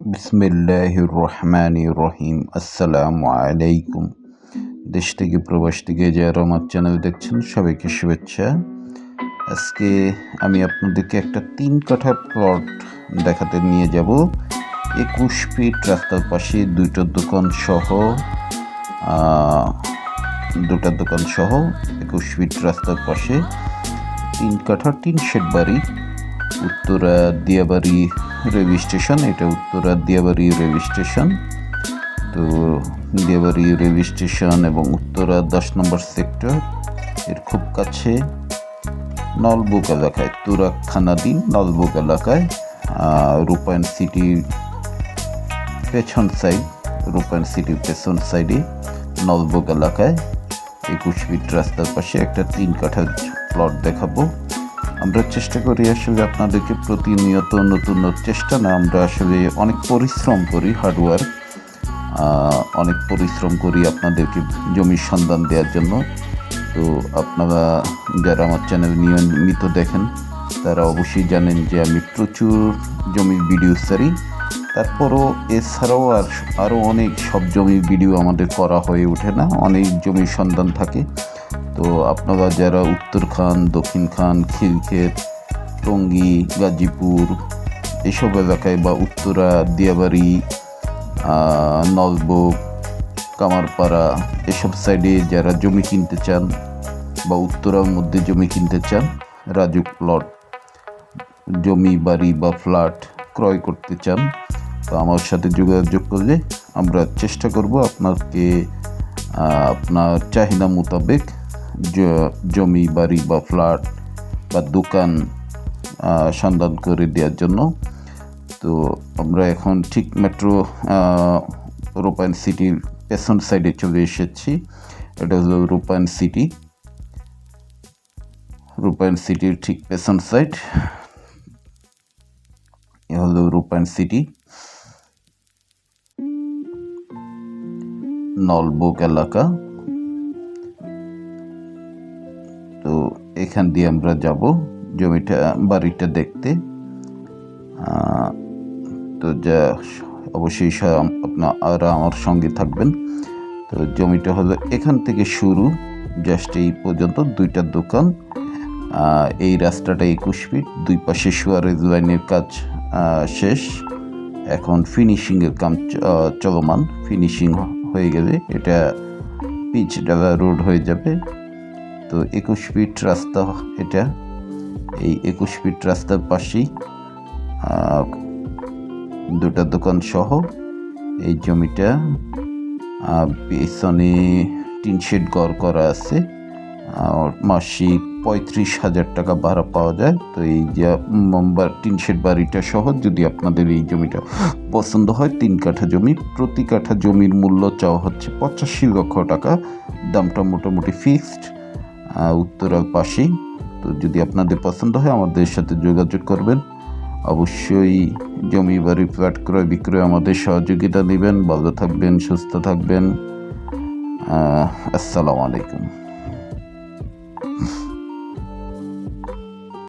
বিসমিল্লাহির রহমানির রহিম আসসালামু আলাইকুম। দেশ থেকে, প্রবাস থেকে যারা আমার চ্যানেল দেখছেন, সবাইকে শুভেচ্ছা। আজকে আমি আপনাদেরকে একটা তিন কাঠা প্লট দেখাতে নিয়ে যাব। একুশ ফিট রাস্তার পাশে দুটো দোকান সহ দুটা দোকান সহ একুশ ফিট রাস্তার পাশে তিন কাঠা, তিন শেড বাড়ি। উত্তরা দিয়াবাড়ি রেলওয়ে স্টেশন এটা উত্তরা দিয়াবাড়ি রেলওয়ে স্টেশন তো দিয়াবাড়ি রেলওয়ে স্টেশন এবং উত্তরা দশ নম্বর সেক্টর এর খুব কাছে নলবুক এলাকায় তুরাক থানাধীন নলবুক এলাকায় রূপায়ণ সিটি পেছন সাইড রূপায়ণ সিটির পেছন সাইডে নলবুক এলাকায়। একুশ ফিট রাস্তার পাশে একটা তিন কাঠা প্লট দেখাবো। আমরা চেষ্টা করি আসলে আপনাদেরকে প্রতিনিয়ত নতুন চেষ্টা না, আমরা আসলে অনেক পরিশ্রম করি হার্ডওয়ার্ক অনেক পরিশ্রম করি আপনাদেরকে জমির সন্ধান দেওয়ার জন্য। তো আপনারা যারা আমার চ্যানেল নিয়মিত দেখেন, তারা অবশ্যই জানেন যে আমি প্রচুর জমির ভিডিও সারি তারপরও এছাড়াও আর, আরও অনেক সব জমির ভিডিও আমাদের করা হয়ে ওঠে না, অনেক জমির সন্ধান থাকে। তো আপনারা যারা উত্তর খান দক্ষিণ খান খিলক্ষেত টঙ্গী গাজীপুর এসব এলাকায় বা উত্তরা দিয়াবাড়ি আহ, নলবুক কামারপাড়া এসব সাইডে যারা জমি কিনতে চান বা উত্তরার মধ্যে জমি কিনতে চান রাজু প্লট জমি বাড়ি বা ফ্ল্যাট ক্রয় করতে চান তো আমার সাথে যোগাযোগ করলে আমরা চেষ্টা করব আপনাকে আপনার চাহিদা মোতাবেক জমি, বাড়ি বা ফ্ল্যাট বা দোকান সন্ধান করে দেওয়ার জন্য। তো আমরা এখন ঠিক মেট্রো রূপায়ণ সিটির পেছন সাইডে চলে এসেছি। এটা হলো রূপায়ণ সিটি রূপায়ণ সিটির ঠিক পেছন সাইড এ হলো রূপায়ণ সিটি নলবুক এলাকা। এখান দিয়ে আমরা যাব, জমিটা, বাড়িটা দেখতে। তো যা, অবশ্যই আপনারা আমার সঙ্গে থাকবেন। তো জমিটা হলো এখান থেকে শুরু, জাস্ট এই পর্যন্ত দুইটা দোকান। এই রাস্তাটা একুশ ফিট, দুই পাশে সুয়ারেজ লাইনের কাজ শেষ। এখন ফিনিশিংয়ের কাম চলমান। ফিনিশিং হয়ে গেলে এটা পিচ ডালা রোড হয়ে যাবে। তো একুশ ফিট রাস্তা এটা। এই একুশ ফিট রাস্তার পাশেই দুটা দোকান সহ এই জমিটা পেছনে টিন শেড ঘর করা আছে। মাসিক পঁয়ত্রিশ হাজার টাকা ভাড়া পাওয়া যায়। তো এই যে নম্বর টিন শেড বাড়িটা সহ যদি আপনাদের এই জমিটা পছন্দ হয়, তিন কাঠা জমি, প্রতি কাঠা জমির মূল্য চাওয়া হচ্ছে পঁচাশি লক্ষ টাকা। দামটা মোটামুটি ফিক্সড উত্তরার পাশেই তো যদি আপনাদের পছন্দ হয়, আমাদের সাথে যোগাযোগ করবেন। অবশ্যই জমি, বাড়ি, ফ্ল্যাট ক্রয়, বিক্রয় আমাদের সহযোগিতা দিবেন ভালো থাকবেন, সুস্থ থাকবেন। আসসালামু আলাইকুম।